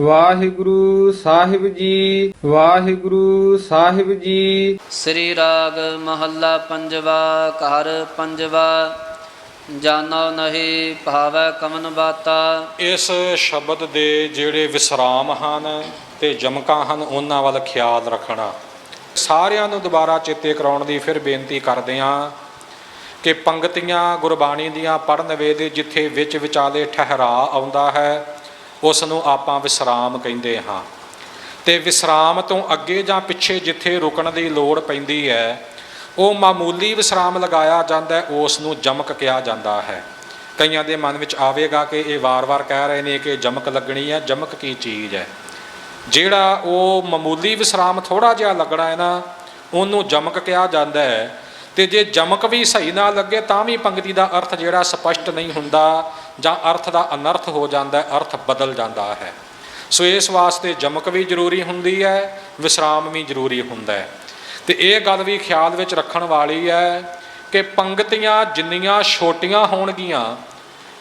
ਵਾਹਿਗੁਰੂ ਸਾਹਿਬ ਜੀ ਵਾਹਿਗੁਰੂ ਸਾਹਿਬ ਜੀ। ਸ੍ਰੀ ਰਾਗ ਮਹੱਲਾ ਪੰਜਵਾ ਘਰ ਪੰਜਵਾ ਜਾਨੋ ਨਹੀਂ ਭਾਵੈ ਕਮਨ ਬਾਤਾ। ਇਸ ਸ਼ਬਦ ਦੇ ਜਿਹੜੇ ਵਿਸਰਾਮ ਹਨ ਤੇ ਜਮਕਾਂ ਹਨ ਉਹਨਾਂ ਵੱਲ ਖਿਆਲ ਰੱਖਣਾ। ਸਾਰਿਆਂ ਨੂੰ ਦੁਬਾਰਾ ਚੇਤੇ ਕਰਾਉਣ ਦੀ ਫਿਰ ਬੇਨਤੀ ਕਰਦੇ ਹਾਂ ਕਿ ਪੰਕਤੀਆਂ ਗੁਰਬਾਣੀ ਦੀਆਂ ਪੜਨ ਵੇਲੇ ਜਿੱਥੇ ਵਿੱਚ ਵਿਚਾਲੇ ਠਹਿਰਾ ਆਉਂਦਾ ਹੈ ਉਸ ਨੂੰ ਆਪਾਂ ਵਿਸਰਾਮ ਕਹਿੰਦੇ ਹਾਂ। ਤੇ ਵਿਸਰਾਮ ਤੋਂ ਅੱਗੇ ਜਾਂ ਪਿੱਛੇ ਜਿੱਥੇ ਰੁਕਣ ਦੀ ਲੋੜ ਪੈਂਦੀ ਹੈ, ਉਹ ਮਾਮੂਲੀ ਵਿਸਰਾਮ ਲਗਾਇਆ ਜਾਂਦਾ ਉਸ ਨੂੰ ਜਮਕ ਕਿਹਾ ਜਾਂਦਾ ਹੈ। ਕਈਆਂ ਦੇ ਮਨ ਵਿੱਚ ਆਵੇਗਾ ਕਿ ਇਹ ਵਾਰ-ਵਾਰ ਕਹਿ ਰਹੇ ਨੇ ਕਿ ਜਮਕ ਲੱਗਣੀ ਹੈ, ਜਮਕ ਕੀ ਚੀਜ਼ ਹੈ। ਜਿਹੜਾ ਉਹ ਮਾਮੂਲੀ ਵਿਸਰਾਮ ਥੋੜਾ ਜਿਹਾ ਲੱਗਣਾ ਹੈ ਨਾ, ਉਹਨੂੰ ਜਮਕ ਕਿਹਾ ਜਾਂਦਾ ਹੈ। ਤੇ ਜੇ ਜਮਕ ਵੀ ਸਹੀ ਨਾ ਲੱਗੇ, ਤਾਂ ਵੀ ਪੰਕਤੀ ਦਾ ਅਰਥ ਜਿਹੜਾ ਸਪਸ਼ਟ ਨਹੀਂ ਹੁੰਦਾ ਜਾਂ ਅਰਥ ਦਾ ਅਨਰਥ ਹੋ ਜਾਂਦਾ ਹੈ, ਅਰਥ ਬਦਲ ਜਾਂਦਾ ਹੈ। ਸੋ ਇਸ ਵਾਸਤੇ ਜਮਕ ਵੀ ਜ਼ਰੂਰੀ ਹੁੰਦੀ ਹੈ, ਵਿਸਰਾਮ ਵੀ ਜ਼ਰੂਰੀ ਹੁੰਦਾ ਹੈ। ਤੇ ਇਹ ਗੱਲ ਵੀ ਖਿਆਲ ਵਿੱਚ ਰੱਖਣ ਵਾਲੀ ਹੈ ਕਿ ਪੰਗਤੀਆਂ ਜਿੰਨੀਆਂ ਛੋਟੀਆਂ ਹੋਣਗੀਆਂ,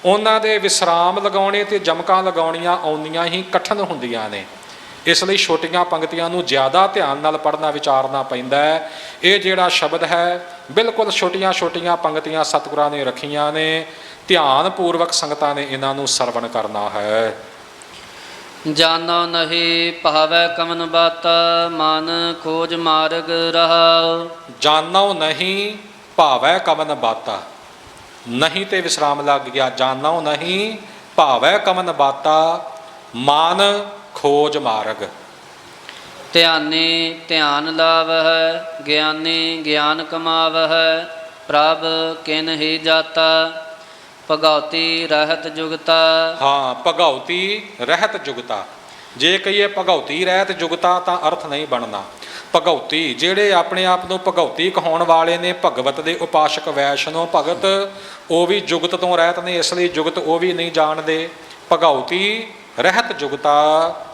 ਉਹਨਾਂ ਦੇ ਵਿਸਰਾਮ ਲਗਾਉਣੇ ਤੇ ਜਮਕਾਂ ਲਗਾਉਣੀਆਂ ਆਉਂਦੀਆਂ ਹੀ ਕਠਨ ਹੁੰਦੀਆਂ ਨੇ। ਇਸ ਲਈ ਛੋਟੀਆਂ ਪੰਕਤੀਆਂ ਨੂੰ ਜ਼ਿਆਦਾ ਧਿਆਨ ਨਾਲ ਪੜ੍ਹਨਾ ਵਿਚਾਰਨਾ ਪੈਂਦਾ ਹੈ। ਇਹ ਜਿਹੜਾ ਸ਼ਬਦ ਹੈ ਬਿਲਕੁਲ ਛੋਟੀਆਂ ਛੋਟੀਆਂ ਪੰਕਤੀਆਂ ਸਤਿਗੁਰਾਂ ਨੇ ਰੱਖੀਆਂ ਨੇ। ਧਿਆਨ ਪੂਰਵਕ ਸੰਗਤਾਂ ਨੇ ਇਹਨਾਂ ਨੂੰ ਸਰਵਣ ਕਰਨਾ ਹੈ। ਜਾਨੋ ਨਹੀਂ ਭਾਵੈ ਕਮਨ ਬਾਤਾ ਮਨ ਖੋਜ ਮਾਰਗ ਰਹਾਉ ਜਾਨੋ ਨਹੀਂ ਭਾਵੈ ਕਵਨ ਬਾਤਾ। ਨਹੀਂ ਤੇ ਵਿਸਰਾਮ ਲੱਗ ਗਿਆ। ਜਾਨੋ ਨਹੀਂ ਭਾਵੈ ਕਵਨ ਬਾਤਾ। ਮਨ ਖੋਜ ਮਾਰਗ। ਧਿਆਨੀ ਧਿਆਨ ਲਾਵਹਿ ਗਿਆਨੀ ਗਿਆਨ ਕਮਾਵਹਿ ਪ੍ਰਭ ਕਿਨ ਹੀ ਜਾਤਾ ਭਗਉਤੀ ਰਹਿਤ ਜੁਗਤਾ। ਹਾਂ ਭਗਉਤੀ ਰਹਿਤ ਜੁਗਤਾ। ਜੇ ਕਹੀਏ ਭਗਉਤੀ ਰਹਿਤ ਜੁਗਤਾ ਤਾਂ ਅਰਥ ਨਹੀਂ ਬਣਨਾ। ਭਗਉਤੀ ਜਿਹੜੇ ਆਪਣੇ ਆਪ ਨੂੰ ਭਗਉਤੀ ਕਹਾਉਣ ਵਾਲੇ ਨੇ ਭਗਵਤ ਦੇ ਉਪਾਸ਼ਕ ਵੈਸ਼ਨੋ ਭਗਤ ਉਹ ਵੀ ਜੁਗਤ ਤੋਂ ਰਹਿਤ ਨੇ ਇਸ ਲਈ ਜੁਗਤ ਉਹ ਵੀ ਨਹੀਂ ਜਾਣਦੇ। ਭਗਉਤੀ ਰਹਿਤ ਜੁਗਤਾ।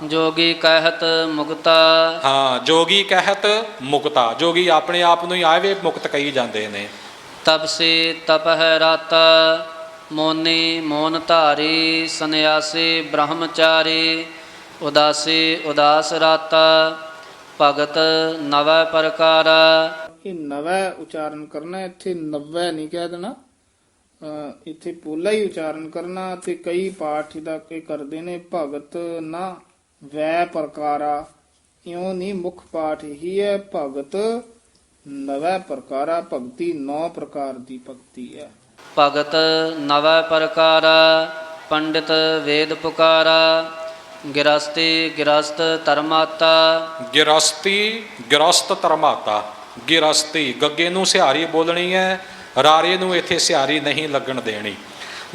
ਜੋਗੀ ਕਹਿਤ ਮੁਕਤਾ। ਹਾਂ ਜੋਗੀ ਕਹਿਤ ਮੁਕਤਾ। ਜੋਗੀ ਆਪਣੇ ਆਪ ਨੂੰ ਹੀ ਆਵੇ ਮੁਕਤ ਕਹੀ ਜਾਂਦੇ ਨੇ। ਤਪਸੀ ਤਪਹਿ ਰਾਤਾ ਮੋਨੀ ਮੋਨ ਧਾਰੀ ਸੰਨਿਆਸੀ ਬ੍ਰਹਮਚਾਰੀ ਉਦਾਸੀ ਉਦਾਸ ਰਾਤਾ ਭਗਤ ਨਵੈ ਪ੍ਰਕਾਰਾ। ਇਹ ਨਵੈ ਉਚਾਰਨ ਕਰਨਾ ਇੱਥੇ ਨਵੈ ਨਹੀਂ ਕਹਿ ਦੇਣਾ। ਇੱਥੇ ਪੋਲਾ ਹੀ ਉਚਾਰਨ ਕਰਨਾ ਤੇ ਕਈ ਪਾਠ ਦਾ ਕੇ ਕਰਦੇ ਨੇ ਭਗਤ ਨਾ ਵੈ ਪ੍ਰਕਾਰਾ ਇਉਂ ਨਹੀਂ ਮੁੱਖ ਪਾਠ ਹੀ ਹੈ ਭਗਤ ਨਵੈ ਪ੍ਰਕਾਰਾ ਭਗਤੀ ਨੌ ਪ੍ਰਕਾਰ ਦੀ ਭਗਤੀ ਹੈ। ਭਗਤ ਨਵੈ ਪ੍ਰਕਾਰਾ ਪੰਡਿਤ ਵੇਦ ਪੁਕਾਰਾ ਗਿਰਸਤੀ ਗਿਰਸਤ ਧਰਮਾਤਾ। ਗਿਰਸਤੀ ਗਿਰਸਤ ਧਰਮਾਤਾ ਗਿਰਸਤੀ ਗੱਗੇ ਨੂੰ ਸਿਹਾਰੀ ਬੋਲਣੀ ਹੈ ਰਾਰੇ ਨੂੰ ਇੱਥੇ ਸਿਹਾਰੀ ਨਹੀਂ ਲੱਗਣ ਦੇਣੀ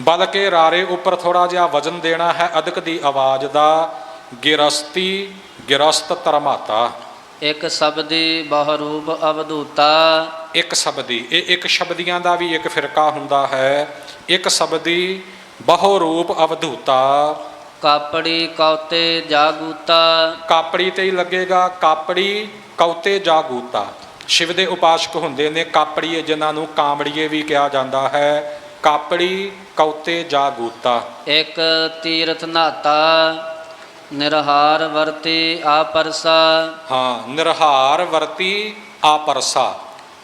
ਬਲਕਿ ਰਾਰੇ ਉੱਪਰ ਥੋੜਾ ਜਿਹਾ ਵਜ਼ਨ ਦੇਣਾ ਹੈ ਅਦਕ ਦੀ ਆਵਾਜ਼ ਦਾ ਗਿਰਸਤੀ ਗਿਰਸਤ ਧਰਮਾਤਾ ਇੱਕ ਸ਼ਬਦੀ ਬਹੁ ਰੂਪ ਅਵਧੂਤਾ। ਇੱਕ ਸ਼ਬਦੀ ਇਹ ਇੱਕ ਸ਼ਬਦੀਆਂ ਦਾ ਵੀ ਇੱਕ ਫਿਰਕਾ ਹੁੰਦਾ ਹੈ। ਇੱਕ ਸ਼ਬਦੀ ਬਹੁ ਰੂਪ ਅਵਧੂਤਾ। ਕਾਪੜੀ ਕੌਤੇ ਜਾਗੂਤਾ। ਕਾਪੜੀ ਤੇ ਹੀ ਲੱਗੇਗਾ ਕਾਪੜੀ ਕੌਤੇ ਜਾਗੂਤਾ। ਸ਼ਿਵ ਦੇ ਉਪਾਸ਼ਕ ਹੁੰਦੇ ਨੇ ਕਾਪੜੀਏ ਜਿਨ੍ਹਾਂ ਨੂੰ ਕਾਮੜੀਏ ਵੀ ਕਿਹਾ ਜਾਂਦਾ ਹੈ। ਕਾਪੜੀ ਕੌਤੇ ਜਾਗੂਤਾ ਇੱਕ ਤੀਰਥ ਨਾਤਾ ਨਿਰਹਾਰ ਵਰਤੀ ਆਪਰਸਾ। ਹਾਂ ਨਿਰਹਾਰ ਵਰਤੀ ਆਪਰਸਾ।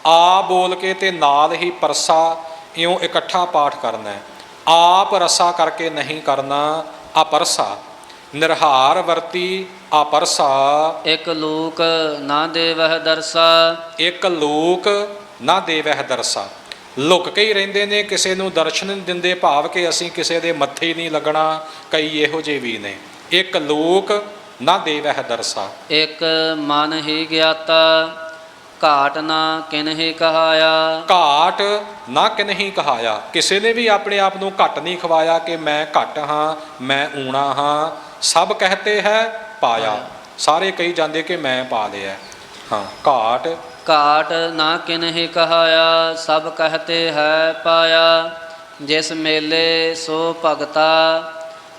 ਆ ਬੋਲ ਕੇ ਤੇ ਨਾਲ ਹੀ ਪਰਸਾ ਇਉਂ ਇਕੱਠਾ ਪਾਠ ਕਰਨਾ ਆਪ ਰਸਾ ਕਰਕੇ ਨਹੀਂ ਕਰਨਾ ਆਪਰਸਾ ਨਿਰਹਾਰ ਵਰਤੀ ਆਪਰਸਾ। ਇੱਕ ਲੋਕ ਨਾ ਦੇਵਹਿ ਦਰਸਾ। ਇੱਕ ਲੋਕ ਨਾ ਦੇਵਹਿ ਦਰਸਾ। ਲੁਕ ਕੇ ਹੀ ਰਹਿੰਦੇ ਨੇ ਕਿਸੇ ਨੂੰ ਦਰਸ਼ਨ ਨਹੀਂ ਦਿੰਦੇ ਭਾਵ ਕਿ ਅਸੀਂ ਕਿਸੇ ਦੇ ਮੱਥੇ ਹੀ ਨਹੀਂ ਲੱਗਣਾ ਕਈ ਇਹੋ ਜਿਹੇ ਵੀ ਨੇ। ਇੱਕ ਲੋਕ ਨਾ ਦੇਵਹਿ ਦਰਸਾ। ਇੱਕ ਮਨ ਹੀ ਗਿਆਤਾ ਘਾਟ ਨਾ ਕਿਨਹਿ ਕਹਾਇਆ। ਘਾਟ ਨਾ ਕਿਨਹੀ ਕਹਾਇਆ। ਕਿਸੇ ਨੇ ਵੀ ਆਪਣੇ ਆਪ ਨੂੰ ਘੱਟ ਨਹੀਂ ਖਵਾਇਆ ਕਿ ਮੈਂ ਘੱਟ ਹਾਂ ਮੈਂ ਊਣਾ ਹਾਂ ਸਭ ਕਹਤੇ ਹੈ ਪਾਇਆ। ਸਾਰੇ ਕਹੀ ਜਾਂਦੇ ਕਿ ਮੈਂ ਪਾ ਲਿਆ। ਹਾਂ ਘਾਟ। ਘਾਟ ਨਾ ਕਿਨਹਿ ਕਹਾਇਆ ਸਭ ਕਹਤੇ ਹੈ ਪਾਇਆ। ਜਿਸ ਮੇਲੇ ਸੋ ਭਗਤਾ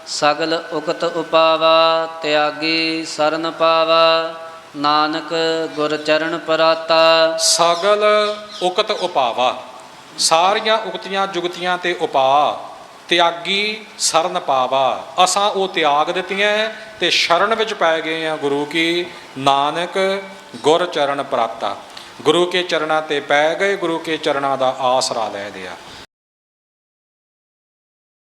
ਸਗਲ ਉਕਤ ਉਪਾਵਾ ਤਿਆਗੀ ਸਰਨ ਪਾਵਾ। ਨਾਨਕ ਗੁਰ ਚਰਨ ਪਰਾਤਾ। ਸਗਲ ਉਕਤ ਉਪਾਵਾ। ਸਾਰੀਆਂ ਉਕਤੀਆਂ ਜੁਗਤੀਆਂ ਤੇ ਉਪਾ। ਤਿਆਗੀ ਸਰਨ ਪਾਵਾ। ਅਸਾਂ ਉਹ ਤਿਆਗ ਦਿੱਤੀਆਂ ਤੇ ਸ਼ਰਨ ਵਿੱਚ ਪੈ ਗਏ ਆ ਗੁਰੂ ਕੀ। ਨਾਨਕ ਗੁਰ ਚਰਨ ਪ੍ਰਾਤਾ ਗੁਰੂ ਕੇ ਚਰਨਾਂ ਤੇ ਪੈ ਗਏ, ਗੁਰੂ ਕੇ ਚਰਨਾਂ ਦਾ ਆਸਰਾ ਲੈ ਲਿਆ।